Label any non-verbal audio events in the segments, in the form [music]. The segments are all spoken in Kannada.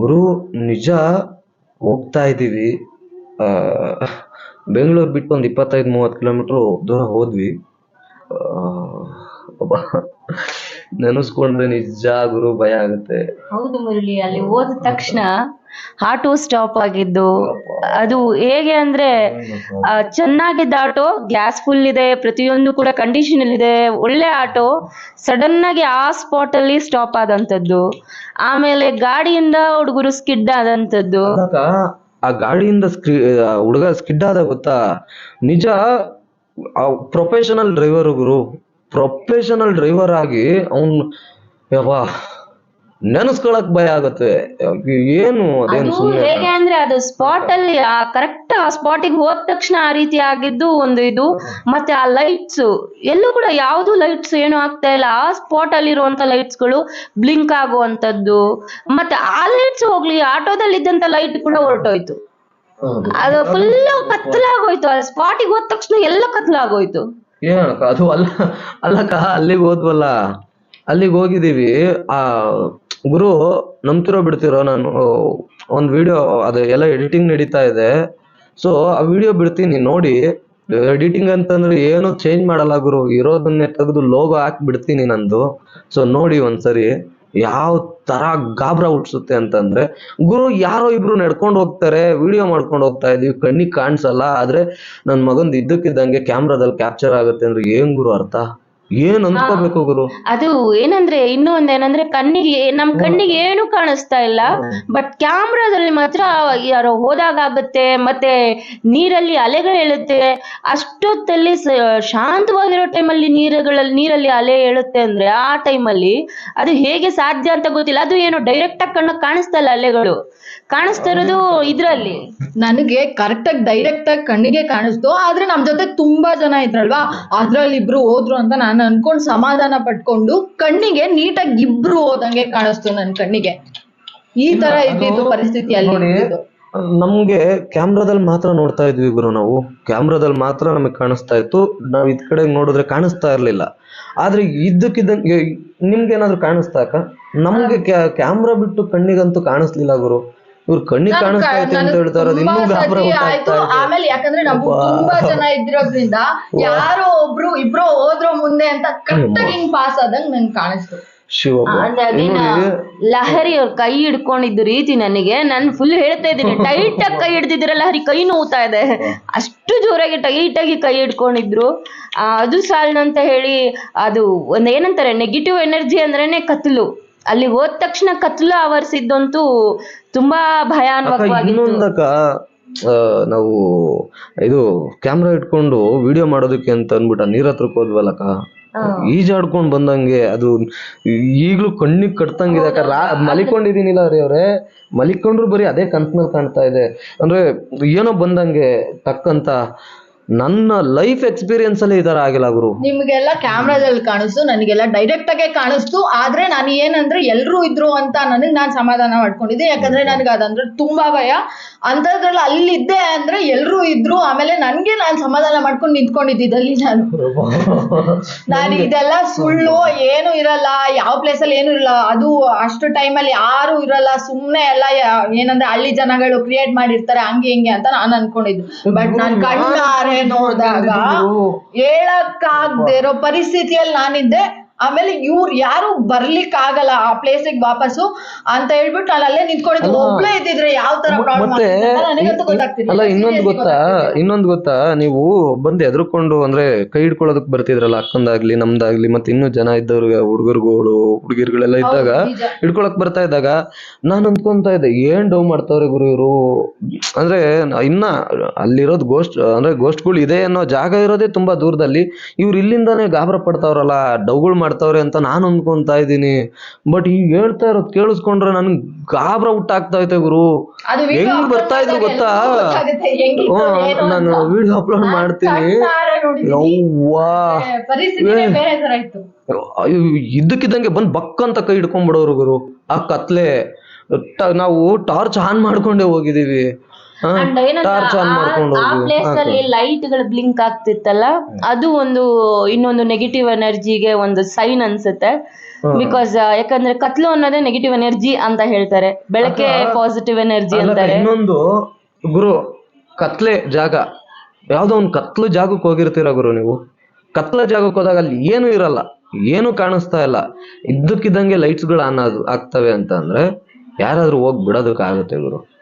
ಗುರು ನಿಜ ಹೋಗ್ತಾ ಇದ್ದೀವಿ. ಬೆಂಗಳೂರು ಬಿಟ್ಟು ಒಂದು ಇಪ್ಪತ್ತೈದು ಮೂವತ್ತು ಕಿಲೋಮೀಟ್ರು ದೂರ ಹೋದ್ವಿ. ನೆನೆಸ್ಕೊಂಡ್ರೆ ನಿಜ ಗುರು ಭಯ ಆಗುತ್ತೆ. ಹೌದು ಮುರಳಿ ಅಲ್ಲಿ ಹೋದ ತಕ್ಷಣ ಆಟೋ ಸ್ಟಾಪ್ ಆಗಿದ್ದು ಅದು ಹೇಗೆ ಅಂದ್ರೆ ಆ, ಚೆನ್ನಾಗಿದ್ದ ಆಟೋ ಗ್ಯಾಸ್ ಫುಲ್ ಇದೆ ಪ್ರತಿಯೊಂದು ಕೂಡ ಕಂಡೀಷನ್ ಅಲ್ಲಿ ಇದೆ ಒಳ್ಳೆ ಆಟೋ ಸಡನ್ ಆಗಿ ಆ ಸ್ಪಾಟ್ ಅಲ್ಲಿ ಸ್ಟಾಪ್ ಆದಂತದ್ದು ಆಮೇಲೆ ಗಾಡಿಯಿಂದ ಹುಡುಗರು ಸ್ಕಿಡ್ ಆದಂತದ್ದು ಅದಾಗ ಆ ಗಾಡಿಯಿಂದ ಹುಡುಗ ಸ್ಕಿಡ್ ಆದ ಗೊತ್ತಾ? ನಿಜ ಪ್ರೊಫೆಷನಲ್ ಡ್ರೈವರ್ ಗುರು ಪ್ರೊಫೆಷನಲ್ ಡ್ರೈವರ್ ಆಗಿ ಅವನ್ ಯವ್ವಾ ನೆನೆಸ್ಕೊಳಕ್ ಭಯ ಆಗತ್ತೆ. ಏನು ಅದೇನು ಅದು ಸುಮ್ಮನೆ ಹೇಗೆ ಅಂದ್ರೆ ಅದು ಸ್ಪಾಟ್ ಅಲ್ಲಿ ಕರೆಕ್ಟ್ ಆ ಸ್ಪಾಟಿಗೆ ಹೋದ ತಕ್ಷಣ ಆ ರೀತಿ ಆಗಿದ್ದು ಒಂದು ಇದು. ಮತ್ತೆ ಆ ಲೈಟ್ಸ್ ಎಲ್ಲೂ ಕೂಡ ಯಾವ್ದು ಲೈಟ್ಸ್ ಏನು ಆಗ್ತಾ ಇಲ್ಲ. ಆ ಸ್ಪಾಟ್ ಅಲ್ಲಿ ಇರುವಂತ ಲೈಟ್ಸ್ಗಳು ಬ್ಲಿಂಕ್ ಆಗುವಂತದ್ದು ಮತ್ತೆ ಆ ಲೈಟ್ಸ್ ಹೋಗ್ಲಿ ಆಟೋದಲ್ಲಿ ಇದ್ದಂತ ಲೈಟ್ ಕೂಡ ಹೊರಟೋಯ್ತು. ಅದು ಫುಲ್ ಕತ್ಲಾಗೋಯ್ತು. ಆ ಸ್ಪಾಟಿಗೆ ಹೋದ ತಕ್ಷಣ ಎಲ್ಲ ಕತ್ತಲಾಗೋಯ್ತು ಏನಕ್ಕ ಅದು ಅಲ್ಲ ಅಲ್ಲಕ್ಕ ಅಲ್ಲಿಗೆ ಹೋದ್ವಲ್ಲ. ಅಲ್ಲಿಗೆ ಹೋಗಿದೀವಿ ಆ, ಗುರು, ನಂಬ್ತಿರೋ ಬಿಡ್ತಿರೋ ನಾನು, ಒಂದು ವಿಡಿಯೋ ಅದು ಎಲ್ಲ ಎಡಿಟಿಂಗ್ ನಡೀತಾ ಇದೆ. ಸೊ ಆ ವಿಡಿಯೋ ಬಿಡ್ತೀನಿ, ನೋಡಿ. ಎಡಿಟಿಂಗ್ ಅಂತಂದ್ರೆ ಏನು ಚೇಂಜ್ ಮಾಡಲ್ಲ ಗುರು. ಇರೋದನ್ನೇ ತೆಗೆದು ಲೋಗೋ ಹಾಕಿ ಬಿಡ್ತೀನಿ ನಂದು. ಸೊ ನೋಡಿ ಒಂದ್ಸರಿ. ಯಾವ ತರ ಗಾಬ್ರ ಹುಟ್ಸುತ್ತೆ ಅಂತಂದ್ರೆ, ಗುರು ಯಾರೋ ಇಬ್ರು ನಡ್ಕೊಂಡು ಹೋಗ್ತಾರೆ ವಿಡಿಯೋ ಮಾಡ್ಕೊಂಡು ಹೋಗ್ತಾ ಇದೀವಿ, ಕಣ್ಣಿಗೆ ಕಾಣಿಸಲ್ಲ, ಆದ್ರೆ ನನ್ ಮಗಂದು ಇದ್ದಕ್ಕಿದ್ದಂಗೆ ಕ್ಯಾಮ್ರಾದಲ್ಲಿ ಕ್ಯಾಪ್ಚರ್ ಆಗುತ್ತೆ ಅಂದ್ರೆ ಏನ್ ಗುರು ಅರ್ಥ? ಏನ್ ಅನ್ಕೋಬೇಕು ಗುರು? ಅದು ಏನಂದ್ರೆ ಇನ್ನೂ ಒಂದ್ ಏನಂದ್ರೆ ಕಣ್ಣಿಗೆ ನಮ್ ಕಣ್ಣಿಗೆ ಏನು ಕಾಣಿಸ್ತಾ ಇಲ್ಲ. ಬಟ್ ಕ್ಯಾಮ್ರಾದಲ್ಲಿ ಮಾತ್ರ ಯಾರೋ ಹೋದಾಗ ಆಗುತ್ತೆ ಮತ್ತೆ ನೀರಲ್ಲಿ ಅಲೆಗಳು ಹೇಳುತ್ತೆ. ಅಷ್ಟೊತ್ತಲ್ಲಿ ಸ- ಶಾಂತವಾಗಿರೋ ಟೈಮಲ್ಲಿ ನೀರುಗಳಲ್ಲಿ ನೀರಲ್ಲಿ ಅಲೆ ಹೇಳುತ್ತೆ ಅಂದ್ರೆ ಆ ಟೈಮಲ್ಲಿ ಅದು ಹೇಗೆ ಸಾಧ್ಯ ಅಂತ ಗೊತ್ತಿಲ್ಲ. ಅದು ಏನು ಡೈರೆಕ್ಟ್ ಆಗಿ ಕಣ್ಣಿಗೆ ಕಾಣಿಸ್ತಾ ಇಲ್ಲ ಅಲೆಗಳು. ಕಾಣಿಸ್ತಾ ಇರೋದು ಇದ್ರಲ್ಲಿ. ನನಗೆ ಕರೆಕ್ಟ್ ಆಗಿ ಡೈರೆಕ್ಟ್ ಆಗಿ ಕಣ್ಣಿಗೆ ಕಾಣಿಸ್ತು. ಆದ್ರೆ ನಮ್ ಜೊತೆ ತುಂಬಾ ಜನ ಇದ್ರಲ್ವಾ? ಅದ್ರಲ್ಲಿ ಇಬ್ರು ಹೋದ್ರು ಅಂತ ನಾನು ಅನ್ಕೊಂಡ್ ಸಮಾಧಾನ ಪಟ್ಕೊಂಡು ಕಣ್ಣಿಗೆ ನೀಟಾಗಿ ಇಬ್ರು ಹೋದಂಗೆ ಕಾಣಿಸ್ತು ನನ್ ಕಣ್ಣಿಗೆ. ಈ ತರ ಇದ್ದಿದ್ದು ಪರಿಸ್ಥಿತಿಯಲ್ಲಿ ನೋಡಿ ಇದ್ದಿದ್ದು. ನಮ್ಗೆ ಕ್ಯಾಮ್ರಾದಲ್ಲಿ ಮಾತ್ರ ನೋಡ್ತಾ ಇದ್ವಿ ಗುರು ನಾವು. ಕ್ಯಾಮ್ರಾದಲ್ಲಿ ಮಾತ್ರ ನಮಗೆ ಕಾಣಿಸ್ತಾ ಇತ್ತು. ನಾವ್ ಇದ್ ಕಡೆ ನೋಡಿದ್ರೆ ಕಾಣಿಸ್ತಾ ಇರ್ಲಿಲ್ಲ. ಆದ್ರೆ ಇದ್ದಕ್ಕಿದ್ದಂಗೆ ನಿಮ್ಗೆ ಏನಾದ್ರು ಕಾಣಿಸ್ತಾಕ ಅಕ್ಕ? ನಮ್ಗೆ ಕ್ಯಾಮ್ರಾ ಬಿಟ್ಟು ಕಣ್ಣಿಗಂತೂ ಕಾಣಿಸ್ಲಿಲ್ಲ ಗುರು. ಇವ್ರು ಕಣ್ಣಿಗೆ ಕಾಣಿಸ್ತಾ ಐತೆ ಅಂತ ಹೇಳ್ತಾರೆ ಇನ್ನೂ ಗಾಬರ ಆಯ್ತು. ಆಮೇಲೆ ಯಾಕಂದ್ರೆ ನಾವು ತುಂಬಾ ಜನ ಇದ್ದಿರೋದ್ರಿಂದ ಯಾರೋ ಒಬ್ರು ಇಬ್ರು ಹೋದ್ರು ಮುಂದೆ ಅಂತ ಹಿಂಗ್ ಪಾಸ್ ಆದಂಗ್ ನಂಗೆ ಕಾಣಿಸ್ತು. ಶಿವಪ್ಪ. ಲಹರಿ ಅವ್ರ ಕೈ ಹಿಡ್ಕೊಂಡಿದ್ದ ರೀತಿ ನನಗೆ. ನಾನು ಫುಲ್ ಹೇಳ್ತಾ ಇದ್ದೀನಿ. [laughs] ಟೈಟ್ ಆಗಿ ಕೈ ಹಿಡ್ದಿದ್ರ ಲಹರಿ ಕೈ ನೋವುತ್ತಾ ಇದೆ. ಅಷ್ಟು ಜೋರಾಗಿ ಟೈಟ್ ಆಗಿ ಕೈ ಹಿಡ್ಕೊಂಡಿದ್ರು. ಅದು ಅಂತ ಹೇಳಿ ಅದು ಒಂದ್ ಏನಂತಾರೆ ನೆಗೆಟಿವ್ ಎನರ್ಜಿ ಅಂದ್ರೇನೆ ಕತ್ಲು. ಅಲ್ಲಿ ಹೋದ ತಕ್ಷಣ ಕತ್ಲು ಆವರಿಸಿದ್ದಂತೂ ತುಂಬಾ ಭಯಾನಕವಾಗಿತ್ತು. ಇನ್ನೊಂದಕ್ಕ ಆ, ನಾವು ಇದು ಕ್ಯಾಮ್ರಾ ಇಟ್ಕೊಂಡು ವಿಡಿಯೋ ಮಾಡೋದಕ್ಕೆ ಅಂತ ಅಂದ್ಬಿಟ್ಟು ನೀರ್ ಹತ್ರಕ್ ಹೋದ್ವಲ್ಲಕ್ಕ ಈಜಾಡ್ಕೊಂಡ್ ಬಂದಂಗೆ ಅದು ಈಗ್ಲೂ ಕಣ್ಣಿಗೆ ಕಟ್ತಂಗಿದೆ ಅಕ್ಕ. ರಾ ಮಲಿಕೊಂಡಿದೀನಿಲ್ಲ ರೀ ಅವ್ರೆ. ಮಲಿಕೊಂಡ್ರು ಬರೀ ಅದೇ ಕನ್ಸ್ನಲ್ಲಿ ಕಾಣ್ತಾ ಇದೆ. ಅಂದ್ರೆ ಏನೋ ಬಂದಂಗೆ ಟಕ್ಕಂತ ನನ್ನ ಲೈಫ್ ಎಕ್ಸ್ಪೀರಿಯನ್ಸ್ ಅಲ್ಲಿ ಇದರ ಆಗಿಲ್ಲ ಗುರು. ನಿಮ್ಗೆಲ್ಲ ಕ್ಯಾಮ್ರಾದಲ್ಲಿ ಕಾಣಿಸ್ತು ನನಗೆಲ್ಲ ಡೈರೆಕ್ಟ್ ಆಗಿ ಕಾಣಿಸ್ತು ಆದ್ರೆ ನಾನು ಏನಂದ್ರೆ ಎಲ್ರು ಇದ್ರು ಅಂತ ನನಗೆ ನಾನ್ ಸಮಾಧಾನ ಮಾಡ್ಕೊಂಡಿದ್ದೆ. ಯಾಕಂದ್ರೆ ನನಗೆ ಅದಂದ್ರೆ ತುಂಬಾ ಭಯ. ಅಂತದ್ರಲ್ಲಿ ಅಲ್ಲಿದ್ದೆ ಅಂದ್ರೆ ಎಲ್ರು ಇದ್ರು ಆಮೇಲೆ ನನ್ಗೆ ನಾನ್ ಸಮಾಧಾನ ಮಾಡ್ಕೊಂಡು ನಿಂತ್ಕೊಂಡಿದ್ದಲ್ಲಿ ನಾನು. [laughs] ನಾನು ಇದೆಲ್ಲ ಸುಳ್ಳು ಏನು ಇರಲ್ಲ ಯಾವ ಪ್ಲೇಸ್ ಅಲ್ಲಿ ಏನು ಇರಲ್ಲ ಅದು ಅಷ್ಟು ಟೈಮ್ ಅಲ್ಲಿ ಯಾರು ಇರಲ್ಲ ಸುಮ್ನೆ ಎಲ್ಲ ಏನಂದ್ರೆ ಹಳ್ಳಿ ಜನಗಳು ಕ್ರಿಯೇಟ್ ಮಾಡಿರ್ತಾರೆ ಹಂಗೆ ಹಿಂಗೆ ಅಂತ ನಾನು ಅನ್ಕೊಂಡಿದ್ದು. ಬಟ್ ನಾನ್ ಕಣ್ಣಾರೆ ನೋಡಿದಾಗ ಹೇಳಕ್ಕಾಗ್ದೇ ಇರೋ ಪರಿಸ್ಥಿತಿಯಲ್ಲಿ ನಾನಿದ್ದೆ. ಆಮೇಲೆ ಇವ್ರು ಯಾರು ಬರ್ಲಿಕ್ ಆಗಲ್ಲ ಆ ಪ್ಲೇಸಿಗೆ ವಾಪಸ್ ಅಂತ ಹೇಳ್ಬಿಟ್ಟು ನಾನು ಅಲ್ಲೇ ನಿಂತ್ಕೊಂಡಿದ್ದು. ಒಬ್ಳೇ ಇದ್ದಿದ್ರೆ ಯಾವ ತರ ಮತ್ತೆ ಅಲ್ಲ ಇನ್ನೊಂದು ಗೊತ್ತಾ? ಇನ್ನೊಂದು ಗೊತ್ತಾ? ನೀವು ಬಂದು ಎದ್ರುಕೊಂಡು ಅಂದ್ರೆ ಕೈ ಹಿಡ್ಕೊಳ್ಳೋದಕ್ ಬರ್ತಿದ್ರಲ್ಲ ಅಕ್ಕಂದಾಗ್ಲಿ ನಮ್ದಾಗ್ಲಿ ಮತ್ತೆ ಇನ್ನೂ ಜನ ಇದ್ದವ್ರಿಗೆ ಹುಡುಗರುಗಳು ಹುಡುಗಿರ್ಗಳೆಲ್ಲ ಇದ್ದಾಗ ಹಿಡ್ಕೊಳಕ್ ಬರ್ತಾ ಇದ್ದಾಗ ನಾನು ಅನ್ಕೊಂತಾ ಇದ್ದೆ ಏನ್ ಡೌ ಮಾಡ್ತಾವ್ರೆ ಗುರು ಇವರು? ಅಂದ್ರೆ ಇನ್ನ ಅಲ್ಲಿರೋದ್ ಗೋಸ್ಟ್ ಅಂದ್ರೆ ಗೋಸ್ಟ್ಗಳು ಇದೆ ಅನ್ನೋ ಜಾಗ ಇರೋದೇ ತುಂಬಾ ದೂರದಲ್ಲಿ ಇವ್ರು ಇಲ್ಲಿಂದಾನೇ ಗಾಬರ ಪಡ್ತಾವ್ರಲ್ಲ ಡೌಗಳು ಮಾಡ್ತಾವ್ರೆ ಅಂತ ನಾನು ಅಂದ್ಕೊಂತಾ ಇದ್ದೀನಿ. ಬಟ್ ಈಗ ಹೇಳ್ತಾ ಇರೋದು ಕೇಳಿಸ್ಕೊಂಡ್ರೆ ನನ್ಗೆ ಗಾಬ್ರ ಹುಟ್ಟಾಗ್ತಾ ಐತೆ ಗುರು. ಹೆಂಗ್ ಬರ್ತಾ ಇದ್ರು ಗೊತ್ತಾ? ನಾನು ವಿಡಿಯೋ ಅಪ್ಲೋಡ್ ಮಾಡ್ತೀನಿ. ಇದ್ದಕ್ಕಿದ್ದಂಗೆ ಬಂದ್ ಬಕ್ ಅಂತ ಕೈ ಹಿಡ್ಕೊಂಡ್ಬಿಡೋರು ಗುರು. ಆ ಕತ್ಲೆ. ನಾವು ಟಾರ್ಚ್ ಆನ್ ಮಾಡ್ಕೊಂಡೇ ಹೋಗಿದೀವಿ. ಅಂಡ್ ಏನಂದ್ರೆ torch on ಮಾಡ್ಕೊಂಡು ಆ ಹೋಗಿ ಪ್ಲೇಸ್ ಅಲ್ಲಿ ಲೈಟ್ಗಳು ಬ್ಲಿಂಕ್ ಆಗ್ತಿತ್ತಲ್ಲ ಅದು ಒಂದು ಇನ್ನೊಂದು ನೆಗೆಟಿವ್ ಎನರ್ಜಿಗೆ ಒಂದು ಸೈನ್ ಅನ್ಸುತ್ತೆ. ಬಿಕಾಸ್ ಯಾಕಂದ್ರೆ ಕತ್ಲು ಅನ್ನೋದೇ ನೆಗೆಟಿವ್ ಎನರ್ಜಿ ಅಂತ ಹೇಳ್ತಾರೆ. ಬೆಳಕೆ ಪಾಸಿಟಿವ್ ಎನರ್ಜಿ ಅಂತಾರೆ. ಇನ್ನೊಂದು ಗುರು ಕತ್ಲೆ ಜಾಗ. ಯಾವ್ದೋ ಒಂದು ಕತ್ಲು ಜಾಗಕ್ಕೆ ಹೋಗಿರ್ತೀರ ಗುರು ನೀವು. ಕತ್ಲ ಜಾಗಕ್ಕೆ ಹೋದಾಗ ಅಲ್ಲಿ ಏನು ಇರಲ್ಲ. ಏನು ಕಾಣಿಸ್ತಾ ಇಲ್ಲ. ಇದ್ದಕ್ಕಿದ್ದಂಗೆ ಲೈಟ್ಸ್ಗಳು ಆನ್ ಆಗ್ ಆಗ್ತವೆ ಅಂತ ಅಂದ್ರೆ ಯಾರಾದ್ರೂ ಹೋಗಿ ಬಿಡೋದಕ್ಕಾಗುತ್ತೆ ಗುರು.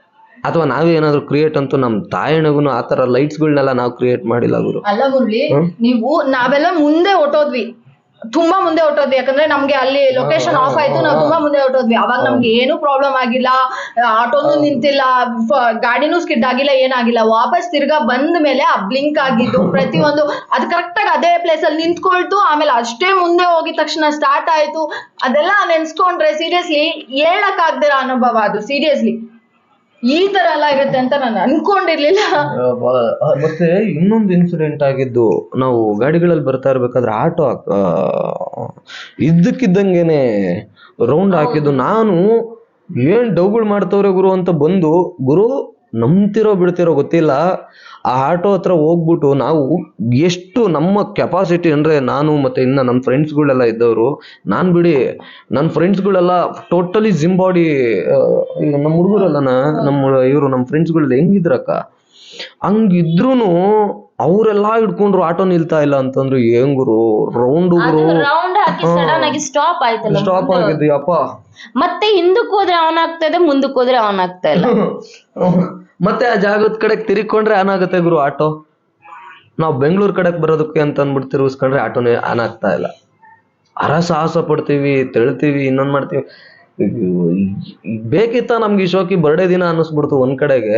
ಅಥವಾ ನಾವೇ ಏನಾದ್ರು ಕ್ರಿಯೇಟ್ ಅಂತೂ ನಮ್ಮ ತಾಯಣಗೂ ಆ ತರ ಲೈಟ್ಸ್ ಗಳನ್ನೆಲ್ಲ ನಾವು ಕ್ರಿಯೇಟ್ ಮಾಡಿಲ್ಲ ಗುರು. ಅಲ್ಲ ಮುರಳಿ ನೀವು ನಾವೆಲ್ಲ ಮುಂದೆ ಹೊಟ್ಟೋದ್ವಿ ತುಂಬಾ ಮುಂದೆ ಹೊಟ್ಟೋದ್ವಿ ಯಾಕಂದ್ರೆ ನಮ್ಗೆ ಅಲ್ಲಿ ಲೊಕೇಶನ್ ಆಫ್ ಆಯ್ತು ನಾವು ತುಂಬಾ ಮುಂದೆ ಹೊಟ್ಟೋದ್ವಿ ಅವಾಗ ನಮ್ಗೆ ಏನು ಪ್ರಾಬ್ಲಮ್ ಆಗಿಲ್ಲ. ಆಟೋನು ನಿಂತಿಲ್ಲ ಫ- ಗಾಡಿನೂ ಸ್ಕಿಡ್ ಆಗಿಲ್ಲ ಏನಾಗಿಲ್ಲ. ವಾಪಸ್ ತಿರ್ಗಾ ಬಂದ ಮೇಲೆ ಆ ಬ್ಲಿಂಕ್ ಆಗಿದ್ದು ಪ್ರತಿಯೊಂದು ಅದು ಕರೆಕ್ಟ್ ಆಗಿ ಅದೇ ಪ್ಲೇಸ್ ಅಲ್ಲಿ ನಿಂತ್ಕೊಳ್ತು. ಆಮೇಲೆ ಅಷ್ಟೇ ಮುಂದೆ ಹೋಗಿದ ತಕ್ಷಣ ಸ್ಟಾರ್ಟ್ ಆಯ್ತು. ಅದೆಲ್ಲ ನೆನ್ಸ್ಕೊಂಡ್ರೆ ಸೀರಿಯಸ್ಲಿ ಹೇಳಕ್ ಆಗ್ದಿರ ಅನುಭವ ಅದು ಸೀರಿಯಸ್ಲಿ ಈ ತರ ಎಲ್ಲ ಇರುತ್ತೆ ಅಂತ ನಾನು ಅನ್ಕೊಂಡಿರ್ಲಿಲ್ಲ. ಮತ್ತೆ ಇನ್ನೊಂದು ಇನ್ಸಿಡೆಂಟ್ ಆಗಿದ್ದು ನಾವು ಗಾಡಿಗಳಲ್ಲಿ ಬರ್ತಾ ಇರ್ಬೇಕಾದ್ರೆ ಆಟೋ ಇದ್ದಕ್ಕಿದ್ದಂಗೆನೆ ರೌಂಡ್ ಹಾಕಿದ್ದು. ನಾನು ಏನ್ ಡೌಗಳು ಮಾಡ್ತವ್ರೆ ಗುರು ಅಂತ ಬಂದು ಗುರು ನಂಬ್ತಿರೋ ಬಿಡ್ತಿರೋ ಗೊತ್ತಿಲ್ಲ. ಆ ಆಟೋ ಹತ್ರ ಹೋಗ್ಬಿಟ್ಟು ನಾವು ಎಷ್ಟು ನಮ್ಮ ಕೆಪಾಸಿಟಿ ಅಂದ್ರೆ ನಾನು ಮತ್ತೆ ಇನ್ನ ನನ್ನ ಫ್ರೆಂಡ್ಸ್ಗಳೆಲ್ಲ ಇದ್ದವರು ನಾನ್ ಬಿಡಿ ನನ್ನ ಫ್ರೆಂಡ್ಸ್ಗಳೆಲ್ಲ ಟೋಟಲಿ ಜಿಮ್ ಬಾಡಿ ನಮ್ಮ ಹುಡುಗರಲ್ಲ ನಮ್ಮ ಇವರು ನಮ್ಮ ಫ್ರೆಂಡ್ಸ್ಗಳೆಲ್ಲ ಹೆಂಗಿದ್ರಕ್ಕ? ಹಂಗಿದ್ರು ಅವರೆಲ್ಲ ಹಿಡ್ಕೊಂಡ್ರು ಆಟೋ ನಿಲ್ತಾ ಇಲ್ಲ ಅಂತಂದ್ರು ಹೆಂಗ್ರು ಗುರು ರೌಂಡ್ ಸ್ಟಾಪ್ ಆಯ್ತಲ್ಲ ಸ್ಟಾಪ್ ಆಗಿದ್ವಿ ಅಪ್ಪ ಮತ್ತೆ ಹಿಂದಕ್ ಹೋದ್ರೆ ಆನ್ ಆಗ್ತಾ ಇದೆ ಮುಂದಕ್ಕೆ ಹೋದ್ರೆ ಆನ್ ಆಗ್ತಾ ಇಲ್ಲ. ಮತ್ತೆ ಆ ಜಾಗದ ಕಡೆಗೆ ತಿರುಗಿಕೊಂಡ್ರೆ ಆನ್ ಆಗುತ್ತೆ ಗುರು ಆಟೋ. ನಾವು ಬೆಂಗಳೂರು ಕಡೆಗೆ ಬರೋದಕ್ಕೆ ಅಂತ ಅಂದ್ಬಿಟ್ಟು ತಿರುಗಿಸ್ಕೊಂಡ್ರೆ ಆಟೋನೇ ಆನ್ ಆಗ್ತಾ ಇಲ್ಲ. ಹರಸಾಹಸ ಪಡ್ತೀವಿ ತೆಳ್ತೀವಿ ಇನ್ನೊಂದ್ ಮಾಡ್ತೀವಿ. ಬೇಕಿತ್ತ ನಮ್ಗೆ ಈ ಶೋಕಿ ಬರ್ಡೇ ದಿನ ಅನ್ನಿಸ್ಬಿಡ್ತು ಒಂದ್ ಕಡೆಗೆ.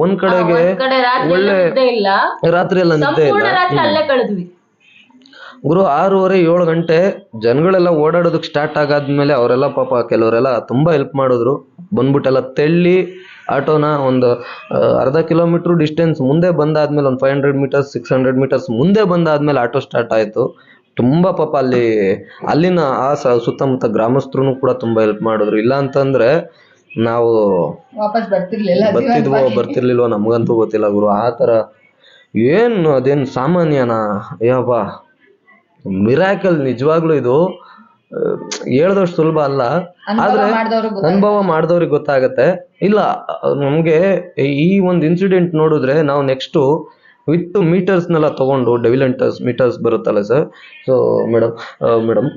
ಒಂದ್ ಕಡೆಗೆ ಒಳ್ಳೆ ರಾತ್ರಿ ಎಲ್ಲ ನಿದ್ದೆ ಇಲ್ಲ ಸಂಪೂರ್ಣ ರಾತ್ರಿ ಅಲ್ಲೇ ಕಳೆದ್ವಿ ಗುರು ಆರೂವರೆ ಏಳು ಗಂಟೆ ಜನಗಳೆಲ್ಲ ಓಡಾಡೋದಕ್ಕೆ ಸ್ಟಾರ್ಟ್ ಆಗಾದ್ಮೇಲೆ ಅವರೆಲ್ಲ ಪಾಪ ಕೆಲವರೆಲ್ಲ ತುಂಬಾ ಹೆಲ್ಪ್ ಮಾಡಿದ್ರು. ಬಂದ್ಬಿಟ್ಟೆಲ್ಲ ತೆಳ್ಳಿ ಆಟೋನ ಒಂದು ಅರ್ಧ ಕಿಲೋಮೀಟರ್ ಡಿಸ್ಟೆನ್ಸ್ ಮುಂದೆ ಬಂದಾದ್ಮೇಲೆ ಒಂದು five hundred metres six hundred metres ಮುಂದೆ ಬಂದಾದ್ಮೇಲೆ ಆಟೋ ಸ್ಟಾರ್ಟ್ ಆಯಿತು. ತುಂಬಾ ಪಾಪ ಅಲ್ಲಿ ಅಲ್ಲಿನ ಆ ಸುತ್ತಮುತ್ತ ಗ್ರಾಮಸ್ಥರು ಕೂಡ ತುಂಬಾ ಹೆಲ್ಪ್ ಮಾಡಿದ್ರು. ಇಲ್ಲ ಅಂತಂದ್ರೆ ನಾವು ಬರ್ತಿದ್ವೋ ಬರ್ತಿರ್ಲಿಲ್ವೋ ನಮಗಂತೂ ಗೊತ್ತಿಲ್ಲ ಗುರು. ಆ ಥರ ಏನು ಅದೇನು ಸಾಮಾನ್ಯನಾ? ಯಪ್ಪ ಮಿರಾಕಲ್ ನಿಜವಾಗ್ಲೂ ಇದು ಹೇಳ್ದಷ್ಟು ಸುಲಭ ಅಲ್ಲ. ಆದ್ರೆ ಅನುಭವ ಮಾಡಿದವ್ರಿಗೆ ಗೊತ್ತಾಗತ್ತೆ. ಇಲ್ಲ ನಮಗೆ ಈ ಒಂದು ಇನ್ಸಿಡೆಂಟ್ ನೋಡಿದ್ರೆ ನಾವು ನೆಕ್ಸ್ಟ್ ವಿತ್ ಮೀಟರ್ಸ್ನೆಲ್ಲ ತಗೊಂಡು ಡೆವಿಲೆಂಟರ್ಸ್ ಮೀಟರ್ಸ್ ಬರುತ್ತಲ್ಲ sir so madam madam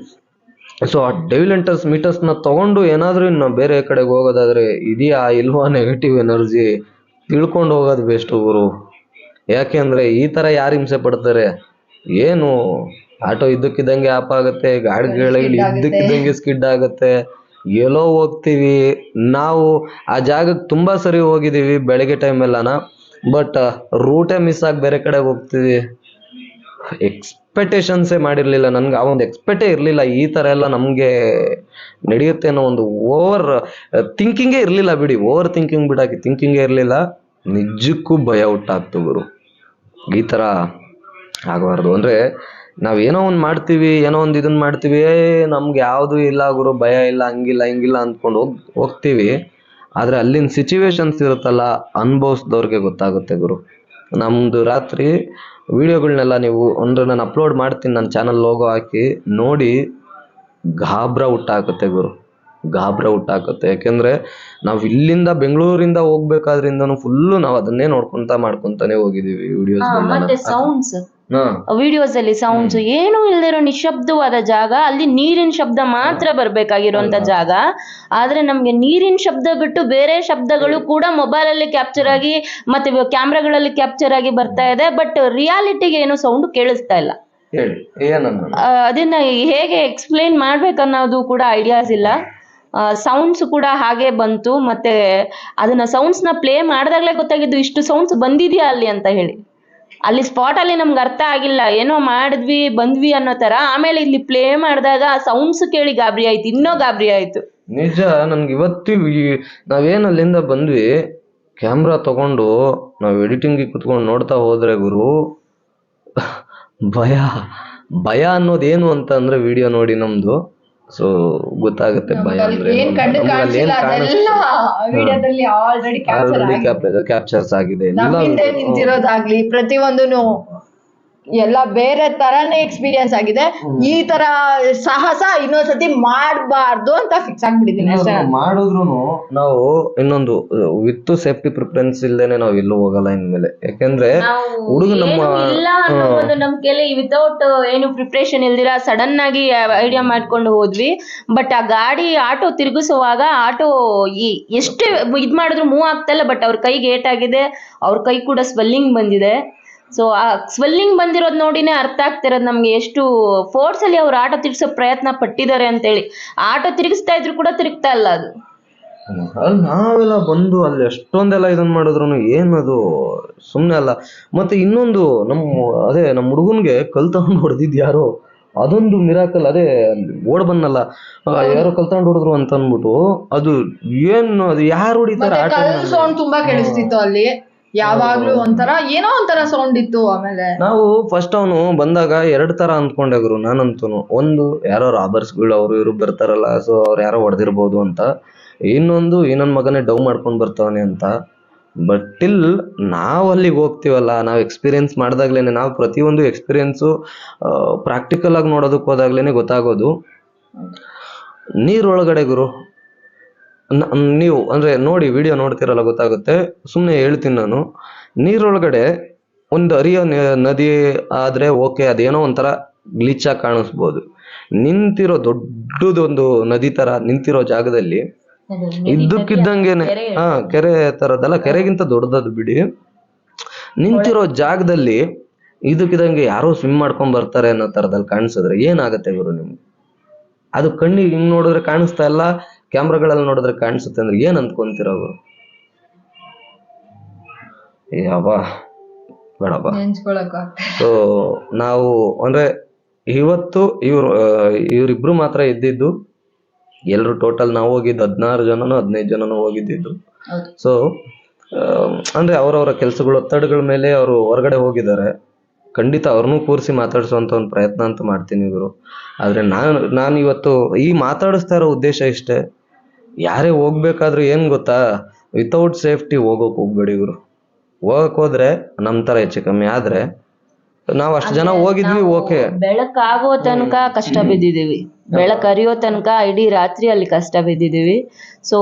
so ಆ ಡೆವಿಲೆಂಟರ್ಸ್ ಮೀಟರ್ಸ್ನ ತಗೊಂಡು ಏನಾದರೂ ಇನ್ನು ಬೇರೆ ಕಡೆಗೆ ಹೋಗೋದಾದ್ರೆ ಇದೆಯಾ ಇಲ್ವಾ ನೆಗೆಟಿವ್ ಎನರ್ಜಿ ತಿಳ್ಕೊಂಡು ಹೋಗೋದು ಬೆಸ್ಟ್ ಗುರು ಯಾಕೆಂದ್ರೆ ಈ ಥರ ಯಾರು ಹಿಂಸೆ ಪಡ್ತಾರೆ? ಏನು? ಆಟೋ ಇದ್ದಕ್ಕಿದ್ದಂಗೆ ಆಪ್ ಆಗುತ್ತೆ ಗಾಡಿಗಳಿಗೆ ಇದ್ದಕ್ಕಿದ್ದಂಗೆ ಸ್ಕಿಡ್ ಆಗುತ್ತೆ. ಎಲ್ಲೋ ಹೋಗ್ತೀವಿ. ನಾವು ಆ ಜಾಗಕ್ಕೆ ತುಂಬಾ ಸರಿ ಹೋಗಿದ್ದೀವಿ ಬೆಳಗ್ಗೆ ಟೈಮ್ ಎಲ್ಲಾನ ಬಟ್ ರೂಟೇ ಮಿಸ್ ಆಗಿ ಬೇರೆ ಕಡೆ ಹೋಗ್ತೀವಿ. ಎಕ್ಸ್ಪೆಕ್ಟೇಷನ್ಸೇ ಮಾಡಿರಲಿಲ್ಲ ನನ್ಗೆ ಆ ಒಂದು ಎಕ್ಸ್ಪೆಕ್ಟೇ ಇರಲಿಲ್ಲ. ಈ ಥರ ಎಲ್ಲ ನಮಗೆ ನಡೆಯುತ್ತೆ ಅನ್ನೋ ಒಂದು ಓವರ್ ಥಿಂಕಿಂಗೇ ಇರಲಿಲ್ಲ ಬಿಡಿ. ಓವರ್ ಥಿಂಕಿಂಗ್ ಬಿಡಾಕಿ ಥಿಂಕಿಂಗೇ ಇರಲಿಲ್ಲ. ನಿಜಕ್ಕೂ ಭಯ ಹುಟ್ಟಾಗ್ತು ಗುರು. ಈ ಥರ ಆಗಬಾರ್ದು. ಅಂದರೆ ನಾವು ಏನೋ ಒಂದು ಮಾಡ್ತೀವಿ ಏನೋ ಒಂದು ಇದನ್ನ ಮಾಡ್ತೀವಿ ಏ ನಮ್ಗೆ ಯಾವುದು ಇಲ್ಲ ಗುರು ಭಯ ಇಲ್ಲ ಹಂಗಿಲ್ಲ ಹಿಂಗಿಲ್ಲ ಅಂದ್ಕೊಂಡು ಹೋಗ್ ಹೋಗ್ತೀವಿ. ಆದರೆ ಅಲ್ಲಿನ ಸಿಚುವೇಶನ್ಸ್ ಇರುತ್ತಲ್ಲ ಅನುಭವಿಸ್ದವ್ರಿಗೆ ಗೊತ್ತಾಗುತ್ತೆ ಗುರು. ನಮ್ಮದು ರಾತ್ರಿ ವಿಡಿಯೋಗಳನ್ನೆಲ್ಲ ನೀವು ಅಂದರೆ ನಾನು ಅಪ್ಲೋಡ್ ಮಾಡ್ತೀನಿ ನನ್ನ ಚಾನಲ್ ಲೋಗೋ ಹಾಕಿ ನೋಡಿ ಗಾಬ್ರ ಹುಟ್ಟಾಕುತ್ತೆ ಗುರು. ಗಾಬ್ರ ಹುಟ್ಟಾಕುತ್ತೆ ಯಾಕೆಂದ್ರೆ ನಾವು ಇಲ್ಲಿಂದ ಬೆಂಗಳೂರಿಂದ ಹೋಗ್ಬೇಕಾದ್ರಿಂದನೂ ಫುಲ್ಲು ನಾವು ಅದನ್ನೇ ನೋಡ್ಕೊಂತ ಮಾಡ್ಕೊಂತಾನೆ ಹೋಗಿದೀವಿ ವಿಡಿಯೋಸ್ ವಿಡಿಯೋಸ್ ಅಲ್ಲಿ ಸೌಂಡ್ಸ್ ಏನು ಇಲ್ದಿರೋ ನಿಶಬ್ದವಾದ ಜಾಗ ಅಲ್ಲಿ ನೀರಿನ ಶಬ್ದ ಮಾತ್ರ ಬರ್ಬೇಕಾಗಿರುವಂತ ಜಾಗ. ಆದ್ರೆ ನಮ್ಗೆ ನೀರಿನ ಶಬ್ದ ಬಿಟ್ಟು ಬೇರೆ ಶಬ್ದಗಳು ಕೂಡ ಮೊಬೈಲ್ ಅಲ್ಲಿ ಕ್ಯಾಪ್ಚರ್ ಆಗಿ ಮತ್ತೆ ಕ್ಯಾಮ್ರಾಗಳಲ್ಲಿ ಕ್ಯಾಪ್ಚರ್ ಆಗಿ ಬರ್ತಾ ಇದೆ. ಬಟ್ ರಿಯಾಲಿಟಿಗೆ ಏನು ಸೌಂಡ್ ಕೇಳಿಸ್ತಾ ಇಲ್ಲ. ಅದನ್ನ ಹೇಗೆ ಎಕ್ಸ್ಪ್ಲೈನ್ ಮಾಡ್ಬೇಕನ್ನೋದು ಕೂಡ ಐಡಿಯಾಸ್ ಇಲ್ಲ. ಸೌಂಡ್ಸ್ ಕೂಡ ಹಾಗೆ ಬಂತು. ಮತ್ತೆ ಅದನ್ನ ಸೌಂಡ್ಸ್ನ ಪ್ಲೇ ಮಾಡಿದಾಗ್ಲೇ ಗೊತ್ತಾಗಿದ್ದು ಇಷ್ಟು ಸೌಂಡ್ಸ್ ಬಂದಿದ್ಯಾ ಅಲ್ಲಿ ಅಂತ ಹೇಳಿ. ಅಲ್ಲಿ ಸ್ಪಾಟ್ ಅಲ್ಲಿ ನಮ್ಗೆ ಅರ್ಥ ಆಗಿಲ್ಲ. ಏನೋ ಮಾಡಿದ್ವಿ, ಬಂದ್ವಿ ಅನ್ನೋ ತರ. ಆಮೇಲೆ ಇಲ್ಲಿ ಪ್ಲೇ ಮಾಡಿದಾಗ ಸೌಂಡ್ಸ್ ಕೇಳಿ ಗಾಬರಿ ಆಯ್ತು, ಇನ್ನೂ ಗಾಬರಿ ಆಯ್ತು. ನಿಜ, ನನ್ಗೆ ಇವತ್ತು ನಾವೇನ್ ಅಲ್ಲಿಂದ ಬಂದ್ವಿ ಕ್ಯಾಮ್ರಾ ತಗೊಂಡು ನಾವು ಎಡಿಟಿಂಗ್ ಕುತ್ಕೊಂಡು ನೋಡ್ತಾ ಹೋದ್ರೆ ಗುರು, ಭಯ ಭಯ ಅನ್ನೋದೇನು ಅಂತ ಅಂದ್ರೆ ವಿಡಿಯೋ ನೋಡಿ ನಮ್ದು. ಸೊ ಗೊತ್ತಾಗುತ್ತೆ ಭಯ ಅಂದ್ರೆ ಆಲ್ರೆಡಿ ಕ್ಯಾಪ್ಚರ್ಸ್ ಆಗಿದೆ. ಎಲ್ಲ ನಮ್ ಹಿಂದೆ ನಿಂತಿರೋದಾಗ್ಲಿ ಪ್ರತಿಯೊಂದೂನು ಎಲ್ಲ ಬೇರೆ ತರಾನೇ ಎಕ್ಸ್ಪೀರಿಯನ್ಸ್ ಆಗಿದೆ. ಈ ತರ ಸಾಹಸ ಇನ್ನೊಂದ್ಸತಿ ಮಾಡಬಾರ್ದು ಅಂತ ಫಿಕ್ಸ್ ಆಗ್ಬಿಟ್ಟಿದೀನಿ ಅಷ್ಟೇ. ಮಾಡಿದ್ರು ನಾವು ಇನ್ನೊಂದು ವಿತ್ ಸೇಫ್ಟಿ ಪ್ರಿಫರೆನ್ಸ್ ಇಲ್ದೇನೆ ನಾವು ಎಲ್ಲೂ ಹೋಗಲ್ಲ ಇನ್ಮೇಲೆ. ಯಾಕಂದ್ರೆ ಹುಡುಗ ನಮ್ಮ ಇಲ್ಲ ಅನ್ನೋ ಒಂದು ನಂಬಿಕೆಯಲ್ಲಿ ವಿತೌಟ್ ಏನು ಪ್ರಿಪ್ರೇಷನ್ ಇಲ್ದಿರ ಸಡನ್ ಆಗಿ ಐಡಿಯಾ ಮಾಡ್ಕೊಂಡು ಹೋದ್ವಿ. ಬಟ್ ಆ ಗಾಡಿ ಆಟೋ ತಿರುಗಿಸುವಾಗ ಆಟೋ ಎಷ್ಟು ಇದ್ ಮಾಡಿದ್ರು ಮೂವ್ ಆಗ್ತಾ ಇಲ್ಲ ಬಟ್ ಅವ್ರ ಕೈಗೆ ಏಟಾಗಿದೆ ಅವ್ರ ಕೈ ಕೂಡ ಸ್ವೆಲ್ಲಿಂಗ್ ಬಂದಿದೆ. ಸೊ ಆ ಸ್ವೆಲ್ಲಿಂಗ್ ಬಂದಿರೋದ್ ನೋಡಿನೇ ಅರ್ಥ ಆಗ್ತಿರೋದು ನಮ್ಗೆ ಎಷ್ಟು ಫೋರ್ಸ್ ಅಲ್ಲಿ ಅವ್ರು ಆಟೋ ತಿರ್ಸೋ ಪ್ರಯತ್ನ ಪಟ್ಟಿದ್ದಾರೆ ಅಂತೇಳಿ. ಆಟೋ ತಿರುಗಿಸ್ತಾ ಇದ್ರು ಕೂಡ ತಿರುಗ್ತಾ ಇಲ್ಲ ಅದು. ಅಲ್ಲಿ ನಾವೆಲ್ಲ ಬಂದು ಅಲ್ಲಿ ಎಷ್ಟೊಂದೆಲ್ಲ ಇದನ್ನ ಮಾಡಿದ್ರು ಏನದು ಸುಮ್ನೆ ಅಲ್ಲ. ಮತ್ತೆ ಇನ್ನೊಂದು ನಮ್ಮ ಅದೇ ನಮ್ಮ ಹುಡುಗನ್ಗೆ ಕಲ್ ತಗೊಂಡು ಹೊಡೆದಿದ್ ಯಾರೋ ಅದೊಂದು ಮಿರಾಕಲ್ ಅದೇ ಓಡ್ ಬಂದಲ್ಲ ಯಾರೋ ಕಲ್ ಹೊಡೆದ್ರು ಅಂತ ಅಂದ್ಬಿಟ್ಟು ಅದು ಏನು ಅದು ಯಾರು ಹೊಡಿತಾರೆ ತುಂಬಾ ಕೇಳಿಸ್ತಿತ್ತು ಅಲ್ಲಿ. ಯಾವಾಗ್ಲೂ ಒಂಥರ ಏನೋ ಒಂಥರ ಸೌಂಡ್ ಇತ್ತು ಆಮೇಲೆ. ನಾವು ಫಸ್ಟ್ ಅವನು ಬಂದಾಗ ಎರಡ್ ತರ ಅಂದ್ಕೊಂಡೆ ಗುರು ನಾನಂತೂನು. ಒಂದು ಯಾರೋ ರಾಬರ್ಸ್ಗಳು ಅವರು ಇವ್ರು ಬರ್ತಾರಲ್ಲ ಸೊ ಅವ್ರು ಯಾರೋ ಹೊಡೆದಿರ್ಬೋದು ಅಂತ. ಇನ್ನೊಂದು ಈ ಮಗನೆ ಮಗನೇ ಡೌ ಮಾಡ್ಕೊಂಡ್ ಬರ್ತಾವನೆ ಅಂತ. ಬಟ್ ಟಿಲ್ ನಾವು ಅಲ್ಲಿಗೆ ಹೋಗ್ತೀವಲ್ಲ ನಾವು ಎಕ್ಸ್ಪೀರಿಯನ್ಸ್ ಮಾಡಿದಾಗ್ಲೇನೆ ನಾವು ಪ್ರತಿಯೊಂದು ಎಕ್ಸ್ಪೀರಿಯನ್ಸು ಪ್ರಾಕ್ಟಿಕಲ್ ಆಗಿ ನೋಡೋದಕ್ಕೆ ಹೋದಾಗ್ಲೇನೆ ಗೊತ್ತಾಗೋದು. ನೀರೊಳಗಡೆ ಗುರು ನೀವು ಅಂದ್ರೆ ನೋಡಿ ವಿಡಿಯೋ ನೋಡ್ತಿರಲ್ಲ ಗೊತ್ತಾಗುತ್ತೆ. ಸುಮ್ಮನೆ ಹೇಳ್ತೀನಿ ನಾನು. ನೀರೊಳಗಡೆ ಒಂದು ಹರಿಯೋ ನದಿ ಆದ್ರೆ ಓಕೆ ಅದೇನೋ ಒಂಥರ ಗ್ಲಿಚ್ ಆಗಿ ಕಾಣಿಸ್ಬೋದು. ನಿಂತಿರೋ ದೊಡ್ಡದೊಂದು ನದಿ ತರ ನಿಂತಿರೋ ಜಾಗದಲ್ಲಿ ಇದ್ದಕ್ಕಿದ್ದಂಗೆನೆ ಹಾ ಕೆರೆ ತರದಲ್ಲ ಕೆರೆಗಿಂತ ದೊಡ್ಡದದು ಬಿಡಿ. ನಿಂತಿರೋ ಜಾಗದಲ್ಲಿ ಇದಕ್ಕಿದಂಗೆ ಯಾರೋ ಸ್ವಿಮ್ ಮಾಡ್ಕೊಂಡ್ ಬರ್ತಾರೆ ಅನ್ನೋ ತರದಲ್ಲಿ ಕಾಣಿಸಿದ್ರೆ ಏನಾಗತ್ತೆ ಗುರು ನಿಮ್ಗೆ? ಅದು ಕಣ್ಣಿಗೆ ಹಿಂಗ್ ನೋಡಿದ್ರೆ ಕಾಣಿಸ್ತಾ ಇಲ್ಲ ಕ್ಯಾಮ್ರಾಗಳಲ್ಲಿ ನೋಡಿದ್ರೆ ಕಾಣಿಸುತ್ತೆ ಅಂದ್ರೆ ಏನ್ ಅಂದ್ಕೊಂತೀರ ಅವರು? ಯಾವ ಬೇಡಪ್ಪ. ನೆನ್ಸ್ಕೊಳಕ್ ಸೊ ನಾವು ಅಂದ್ರೆ ಇವತ್ತು ಇವ್ರು ಇವರಿಬ್ರು ಮಾತ್ರ ಇದ್ದಿದ್ದು ಎಲ್ರು ಟೋಟಲ್ ನಾವು ಹೋಗಿದ್ದು ಹದಿನಾರು ಜನನು ಹದಿನೈದು ಜನನು ಹೋಗಿದ್ದಿದ್ದು. ಸೊ ಅಂದ್ರೆ ಅವರವರ ಕೆಲಸಗಳು ಒತ್ತಡಗಳ ಮೇಲೆ ಅವರು ಹೊರಗಡೆ ಹೋಗಿದ್ದಾರೆ. ಖಂಡಿತ ಅವ್ರನ್ನೂ ಕೂರಿಸಿ ಮಾತಾಡಿಸುವಂತ ಒಂದು ಪ್ರಯತ್ನ ಅಂತ ಮಾಡ್ತೀನಿ ಇವರು. ಆದ್ರೆ ನಾನು ನಾನು ಇವತ್ತು ಈ ಮಾತಾಡಿಸ್ತಾ ಇರೋ ಉದ್ದೇಶ ಇಷ್ಟೇ. ಯಾರೇ ಹೋಗ್ಬೇಕಾದ್ರೂ ಏನು ಗೊತ್ತಾ? ವಿತೌಟ್ ಸೇಫ್ಟಿ ಹೋಗೋಕ್ ಹೋಗ್ಬೇಡಿ ಇವರು ಹೋಗಕ್ ಹೋದ್ರೆ ನಮ್ ತರ ಹೆಚ್ಚು ಕಮ್ಮಿ. ಆದ್ರೆ ನಾವ್ ಅಷ್ಟು ಜನ ಹೋಗಿದ್ವಿ ಓಕೆ. ಬೆಳಕಾಗೋ ತನಕ ಕಷ್ಟ ಬಿದ್ದಿದೀವಿ ಬೆಳಕ್ ಅರಿಯೋ ತನಕ ಇಡೀ ರಾತ್ರಿ ಅಲ್ಲಿ ಕಷ್ಟ ಬಿದ್ದಿದೀವಿ ಸೊ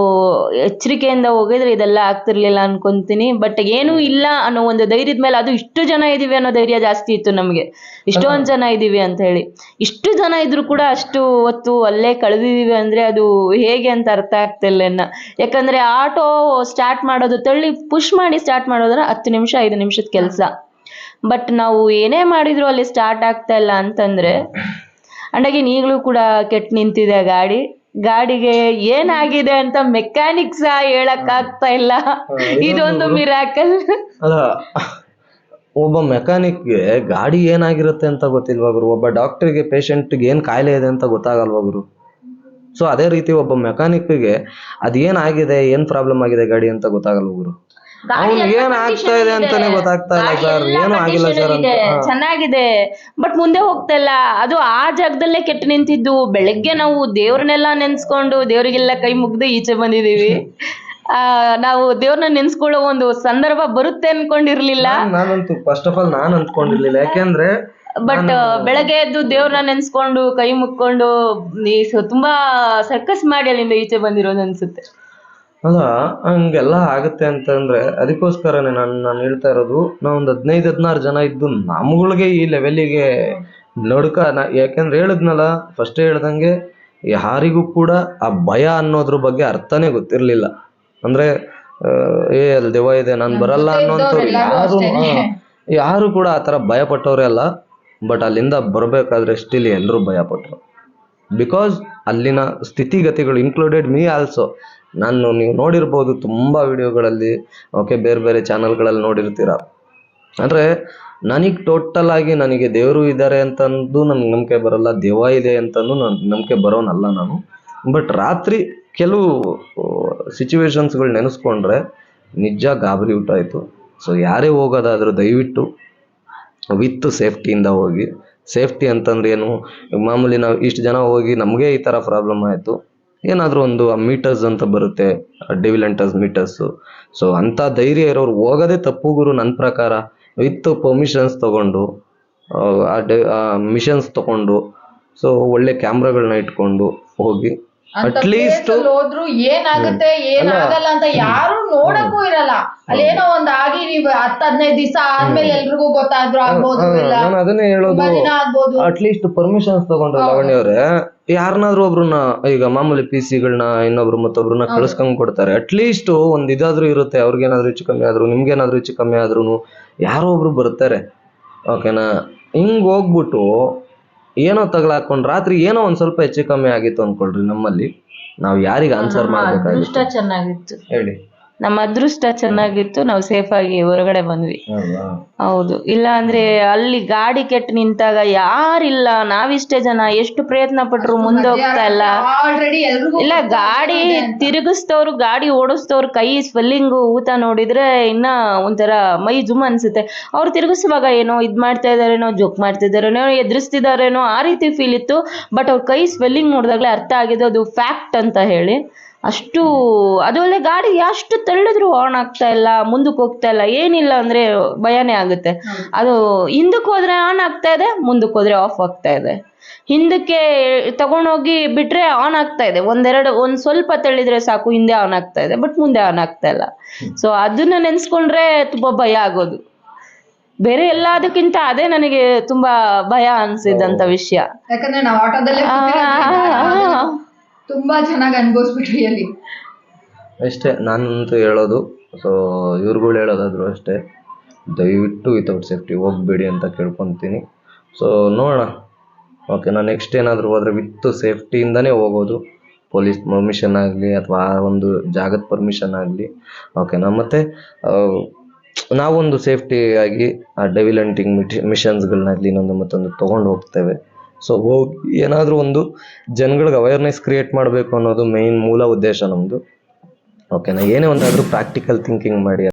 ಎಚ್ಚರಿಕೆಯಿಂದ ಹೋಗಿದ್ರೆ ಇದೆಲ್ಲ ಆಗ್ತಿರ್ಲಿಲ್ಲ ಅನ್ಕೊಂತೀನಿ. ಬಟ್ ಏನೂ ಇಲ್ಲ ಅನ್ನೋ ಒಂದು ಧೈರ್ಯದ ಮೇಲೆ ಅದು ಇಷ್ಟು ಜನ ಇದೀವಿ ಅನ್ನೋ ಧೈರ್ಯ ಜಾಸ್ತಿ ಇತ್ತು ನಮ್ಗೆ. ಇಷ್ಟೊಂದ್ ಜನ ಇದೀವಿ ಅಂತ ಹೇಳಿ. ಇಷ್ಟು ಜನ ಇದ್ರು ಕೂಡ ಅಷ್ಟು ಹೊತ್ತು ಅಲ್ಲೇ ಕಳೆದಿದೀವಿ ಅಂದ್ರೆ ಅದು ಹೇಗೆ ಅಂತ ಅರ್ಥ ಆಗ್ತಿಲ್ಲ ಇನ್ನ. ಯಾಕಂದ್ರೆ ಆಟೋ ಸ್ಟಾರ್ಟ್ ಮಾಡೋದು ತಳ್ಳಿ ಪುಷ್ ಮಾಡಿ ಸ್ಟಾರ್ಟ್ ಮಾಡೋದ್ರ ಹತ್ತು ನಿಮಿಷ ಐದು ನಿಮಿಷದ ಕೆಲಸ. ಬಟ್ ನಾವು ಏನೇ ಮಾಡಿದ್ರು ಅಲ್ಲಿ ಸ್ಟಾರ್ಟ್ ಆಗ್ತಾ ಇಲ್ಲ ಅಂತಂದ್ರೆ ಅಂಡಾಗಿ ಈಗಲೂ ಕೂಡ ಕೆಟ್ಟ ನಿಂತಿದೆ ಗಾಡಿ. ಗಾಡಿಗೆ ಏನಾಗಿದೆ ಅಂತ ಮೆಕ್ಯಾನಿಕ್ ಸಹ ಹೇಳಕ್ ಆಗ್ತಾ ಇಲ್ಲ. ಇದೊಂದು ಮಿರಾಕಲ್ ಅಲ್ಲ ಒಬ್ಬ ಮೆಕ್ಯಾನಿಕ್ಗೆ ಗಾಡಿ ಏನಾಗಿರುತ್ತೆ ಅಂತ ಗೊತ್ತಿಲ್ವಾ ಗುರು? ಒಬ್ಬ ಡಾಕ್ಟರ್ಗೆ ಪೇಷಂಟ್ಗೆ ಏನ್ ಕಾಯಿಲೆ ಇದೆ ಅಂತ ಗೊತ್ತಾಗಲ್ವಾ ಗುರು? ಸೊ ಅದೇ ರೀತಿ ಒಬ್ಬ ಮೆಕ್ಯಾನಿಕ್ಗೆ ಅದ್ ಏನಾಗಿದೆ ಏನ್ ಪ್ರಾಬ್ಲಮ್ ಆಗಿದೆ ಗಾಡಿ ಅಂತ ಗೊತ್ತಾಗಲ್ವಾ ಗುರು? ಏನ್ ಆಗ್ತಾ ಇದೆ ಅಂತಾನೆ ಗೊತ್ತಾಗ್ತಾ ಇಲ್ಲ ಸರ್. ಏನು ಆಗಿಲ್ಲ ಸರ್ ಅಂತ. ಹಾ. ಚೆನ್ನಾಗಿದೆ. ಬಟ್ ಮುಂದೆ ಹೋಗ್ತಾ ಇಲ್ಲ. ಅದು ಆ ಜಾಗದಲ್ಲೇ ಕೆಟ್ಟು ನಿಂತಿದ್ದು. ಬೆಳಗ್ಗೆ ನಾವು ದೇವ್ರನ್ನೆಲ್ಲ ನೆನ್ಸ್ಕೊಂಡು ದೇವ್ರಿಗೆಲ್ಲ ಕೈ ಮುಗ್ದು ಈಚೆ ಬಂದಿದೀವಿ ಆ ನಾವು ದೇವ್ರನ್ನ ನೆನ್ಸ್ಕೊಳ್ಳೋ ಒಂದು ಸಂದರ್ಭ ಬರುತ್ತೆ ಅನ್ಕೊಂಡಿರ್ಲಿಲ್ಲ. ನಾನ್- ನಾನಂತೂ ಫಸ್ಟ್ ಆಫ್ ಆಲ್ ನಾನು ಅಂದ್ಕೊಂಡಿರ್ಲಿಲ್ಲ ಯಾಕೆಂದ್ರೆ ಬಟ್ ಬೆಳಗ್ಗೆ ಎದ್ದು ದೇವ್ರನ್ನ ನೆನ್ಸ್ಕೊಂಡು ಕೈ ಮುಕ್ಕೊಂಡು ನೀ ಸ- ತುಂಬಾ ಸರ್ಕಸ್ ಮಾಡಿ ಅಲ್ಲಿಂದ ಈಚೆ ಬಂದಿರೋದು ಅನ್ಸುತ್ತೆ. ಅಲ್ಲ ಹಂಗೆಲ್ಲ ಆಗುತ್ತೆ ಅಂತಂದ್ರೆ ಅದಕ್ಕೋಸ್ಕರನೇ ನಾನು ನಾನು ಹೇಳ್ತಾ ಇರೋದು ನಾವು ಒಂದು ಹದಿನೈದು ಹದಿನಾರು ಜನ ಇದ್ದು ನಮ್ಗಳಿಗೆ ಈ ಲೆವೆಲ್ಲಿಗೆ ನಡುಕ ನಾ ಯಾಕೆಂದ್ರೆ ಹೇಳಿದ್ನಲ್ಲ ಫಸ್ಟ್ ಹೇಳ್ದಂಗೆ ಯಾರಿಗೂ ಕೂಡ ಆ ಭಯ ಅನ್ನೋದ್ರ ಬಗ್ಗೆ ಅರ್ಥನೇ ಗೊತ್ತಿರ್ಲಿಲ್ಲ. ಅಂದ್ರೆ ಏ ಅಲ್ಲಿ ದೆವ್ವ ಇದೆ ನಾನು ಬರಲ್ಲ ಅನ್ನೋಂಥವ್ರು ಯಾರು ಯಾರು ಕೂಡ ಆ ಥರ ಭಯ ಪಟ್ಟವ್ರೆ ಅಲ್ಲ ಬಟ್ ಅಲ್ಲಿಂದ ಬರಬೇಕಾದ್ರೆ ಸ್ಟಿಲ್ ಎಲ್ಲರೂ ಭಯ ಪಟ್ರು. ಬಿಕಾಸ್ ಅಲ್ಲಿನ ಸ್ಥಿತಿಗತಿಗಳು ಇನ್ಕ್ಲೂಡೆಡ್ ಮೀ ಆಲ್ಸೋ ನಾನು ನೀವು ನೋಡಿರ್ಬೋದು ತುಂಬ ವಿಡಿಯೋಗಳಲ್ಲಿ ಓಕೆ ಬೇರೆ ಬೇರೆ ಚಾನಲ್ಗಳಲ್ಲಿ ನೋಡಿರ್ತೀರ. ಅಂದರೆ ನನಗೆ ಟೋಟಲ್ ಆಗಿ ನನಗೆ ದೇವರು ಇದ್ದಾರೆ ಅಂತಂದು ನನಗೆ ನಂಬಿಕೆ ಬರಲ್ಲ ದೇವ ಇದೆ ಅಂತಂದು ನನಗೆ ನಂಬಿಕೆ ಬರೋನಲ್ಲ ನಾನು. ಬಟ್ ರಾತ್ರಿ ಕೆಲವು ಸಿಚುವೇಶನ್ಸ್ಗಳು ನೆನೆಸ್ಕೊಂಡ್ರೆ ನಿಜ ಗಾಬರಿ ಊಟ ಆಯಿತು. ಸೊ ಯಾರೇ ಹೋಗೋದಾದರೂ ದಯವಿಟ್ಟು ವಿತ್ ಸೇಫ್ಟಿಯಿಂದ ಹೋಗಿ ಸೇಫ್ಟಿ ಅಂತಂದ್ರೆ ಏನು, ಮಾಮೂಲಿ ನಾವು ಇಷ್ಟು ಜನ ಹೋಗಿ ನಮಗೆ ಈ ಥರ ಪ್ರಾಬ್ಲಮ್ ಆಯಿತು. ಏನಾದರೂ ಒಂದು ಮೀಟರ್ಸ್ ಅಂತ ಬರುತ್ತೆ ಡೆವಿಲ್ ಮೀಟರ್ಸ್ ಸೊ ಅಂಥ ಧೈರ್ಯ ಇರೋರು ಹೋಗೋದೇ ತಪ್ಪು ಗುರು ನನ್ನ ಪ್ರಕಾರ. ವಿತ್ ಪರ್ಮಿಷನ್ಸ್ ತಗೊಂಡು, ಆ ಡೆ ಮಿಷನ್ಸ್ ತಗೊಂಡು ಸೊ ಒಳ್ಳೆ ಕ್ಯಾಮ್ರಾಗಳನ್ನ ಇಟ್ಕೊಂಡು ಹೋಗಿ ಅಟ್ಲೀಸ್ಟ್ ಹೋದ್ರು ಏನಾಗುತ್ತೆ ಏನಾಗಲ್ಲ ಅಂತ ಯಾರು ನೋಡಕ್ಕೂ ಇರಲ್ಲ. ಅಲ್ಲಿ ಏನೋ ಒಂದ್ ಆಗಿ ನೀವ್ ಹತ್ ಹದಿನೈದು ದಿವಸ ಆದ್ಮೇಲೆ ಎಲ್ರಿಗೂ ಗೊತ್ತಾದ್ರು ಆಗ್ಬೋದು ಇಲ್ಲ? ನಾನು ಅದನ್ನೇ ಹೇಳೋದು. ದಿನ ಆಗ್ಬೋದು. ಅಟ್ಲೀಸ್ಟ್ ಪರ್ಮಿಷನ್ಸ್ ತಗೊಂಡ್ರೆ ಲಾವಣ್ಯ ಅವರೇ ಯಾರನ್ನಾದ್ರೂ ಒಬ್ರನ್ನ ಈಗ ಮಾಮೂಲಿ ಪಿ ಸಿಗಳನ್ನ ಇನ್ನೊಬ್ರು ಮತ್ತೊಬ್ರನ್ನ ಕಳ್ಸ್ಕೊಂಡ್ ಕೊಡ್ತಾರೆ. ಅಟ್ಲೀಸ್ಟ್ ಒಂದ್ ಇದಾದ್ರೂ ಇರುತ್ತೆ. ಅವ್ರಿಗೇನಾದ್ರೂ ಹೆಚ್ಚು ಕಮ್ಮಿ ಆದ್ರೂ ನಿಮ್ಗೇನಾದ್ರೂ ಹೆಚ್ಚು ಕಮ್ಮಿ ಆದ್ರೂ ಯಾರೋ ಒಬ್ರು ಬರ್ತಾರೆ. ಓಕೆನಾ ಹಿಂಗ್ ಹೋಗ್ಬಿಟ್ಟು ಏನೋ ತಗಲಾಕೊಂಡ್ ರಾತ್ರಿ ಏನೋ ಒಂದ್ ಸ್ವಲ್ಪ ಹೆಚ್ಚು ಕಮ್ಮಿ ಆಗಿತ್ತು ಅನ್ಕೊಳ್ರಿ ನಮ್ಮಲ್ಲಿ. ನಾವ್ ಯಾರಿಗ ಆನ್ಸರ್ ಮಾಡ್ಬೇಕಾಗಿತ್ತು? ಚೆನ್ನಾಗಿತ್ತು. ಹೇಳಿ. ನಮ್ಮ ಅದೃಷ್ಟ ಚೆನ್ನಾಗಿತ್ತು ನಾವು ಸೇಫ್ ಆಗಿ ಹೊರಗಡೆ ಬಂದ್ವಿ. ಹೌದು? ಇಲ್ಲ ಅಂದ್ರೆ ಅಲ್ಲಿ ಗಾಡಿ ಕೆಟ್ಟು ನಿಂತಾಗ ಯಾರಿಲ್ಲ ನಾವಿಷ್ಟೇ ಜನ ಎಷ್ಟು ಪ್ರಯತ್ನ ಪಟ್ರು ಮುಂದೆ ಹೋಗ್ತಾ ಇಲ್ಲ. ಇಲ್ಲ ಗಾಡಿ ತಿರುಗಿಸ್ತವ್ರು ಗಾಡಿ ಓಡಿಸ್ತವ್ರು ಕೈ ಸ್ವೆಲ್ಲಿಂಗು ಊತ ನೋಡಿದ್ರೆ ಇನ್ನ ಒಂಥರ ಮೈ ಜುಮ್ ಅನ್ಸುತ್ತೆ. ಅವ್ರು ತಿರುಗಿಸುವಾಗ ಏನೋ ಇದ್ ಮಾಡ್ತಾ ಇದಾರೇನೋ ಜೋಕ್ ಮಾಡ್ತಾ ಇದಾರೇನೋ ಎದುರಿಸ್ತಿದಾರೇನೋ ಆ ರೀತಿ ಫೀಲ್ ಇತ್ತು. ಬಟ್ ಅವ್ರ ಕೈ ಸ್ವೆಲ್ಲಿಂಗ್ ನೋಡಿದಾಗ್ಲೇ ಅರ್ಥ ಆಗಿದೆ ಅದು ಫ್ಯಾಕ್ಟ್ ಅಂತ ಹೇಳಿ. ಅಷ್ಟು ಅದು ಅಲ್ಲದೆ ಗಾಡಿ ಎಷ್ಟು ತಳ್ಳಿದ್ರು ಆನ್ ಆಗ್ತಾ ಇಲ್ಲ ಮುಂದಕ್ಕೆ ಹೋಗ್ತಾ ಇಲ್ಲ ಏನಿಲ್ಲ ಅಂದ್ರೆ ಭಯನೇ ಆಗುತ್ತೆ. ಅದು ಹಿಂದಕ್ಕೆ ಹೋದ್ರೆ ಆನ್ ಆಗ್ತಾ ಇದೆ ಮುಂದಕ್ಕೆ ಹೋದ್ರೆ ಆಫ್ ಆಗ್ತಾ ಇದೆ. ಹಿಂದಕ್ಕೆ ತಗೊಂಡೋಗಿ ಬಿಟ್ರೆ ಆನ್ ಆಗ್ತಾ ಇದೆ. ಒಂದೆರಡು ಒಂದ್ ಸ್ವಲ್ಪ ತಳ್ಳಿದ್ರೆ ಸಾಕು ಹಿಂದೆ ಆನ್ ಆಗ್ತಾ ಇದೆ ಬಟ್ ಮುಂದೆ ಆನ್ ಆಗ್ತಾ ಇಲ್ಲ. ಸೊ ಅದನ್ನ ನೆನ್ಸ್ಕೊಂಡ್ರೆ ತುಂಬಾ ಭಯ ಆಗೋದು. ಬೇರೆ ಎಲ್ಲದಕ್ಕಿಂತ ಅದೇ ನನಗೆ ತುಂಬಾ ಭಯ ಅನ್ಸಿದಂತ ವಿಷಯ. ತುಂಬಾ ಚೆನ್ನಾಗಿ ಅನುಭವಿಸ್ಬಿಟ್ರಿ ಅಲ್ಲಿ. ಅಷ್ಟೇ, ನಾನಂತೂ ಹೇಳೋದು ಸೊ ಇವ್ರುಗಳು ಹೇಳೋದಾದ್ರು ಅಷ್ಟೇ, ದಯವಿಟ್ಟು ವಿತೌಟ್ ಸೇಫ್ಟಿ ಹೋಗ್ಬೇಡಿ ಅಂತ ಕೇಳ್ಕೊತೀನಿ. ಸೊ ನೋಡೋಣ. ಓಕೆ ನಾನು ನೆಕ್ಸ್ಟ್ ಏನಾದರೂ ಹೋದರೆ ವಿತ್ ಸೇಫ್ಟಿಯಿಂದನೇ ಹೋಗೋದು. ಪೊಲೀಸ್ ಪರ್ಮಿಷನ್ ಆಗಲಿ ಅಥವಾ ಆ ಒಂದು ಜಾಗದ ಪರ್ಮಿಷನ್ ಆಗಲಿ. ಓಕೆನಾ ಮತ್ತು ನಾವೊಂದು ಸೇಫ್ಟಿಯಾಗಿ ಆ ಡೆವಿಲ್ ಹಂಟಿಂಗ್ ಮಿಟಿ ಮಿಷನ್ಸ್ಗಳನ್ನಾಗಲಿ ಇನ್ನೊಂದು ಮತ್ತೊಂದು ತೊಗೊಂಡು ಹೋಗ್ತೇವೆ. ಸೊ ಹೋಗಿ ಏನಾದರೂ ಒಂದು ಜನಗಳಿಗೆ ಅವೇರ್ನೆಸ್ ಕ್ರಿಯೇಟ್ ಮಾಡಬೇಕು ಅನ್ನೋದು ಮೇನ್ ಮೂಲ ಉದ್ದೇಶ ನಮ್ಮದು ಓಕೆನಾ ಏನೇ ಒಂದಾದರೂ ಪ್ರಾಕ್ಟಿಕಲ್ ಥಿಂಕಿಂಗ್ ಮಾಡಿ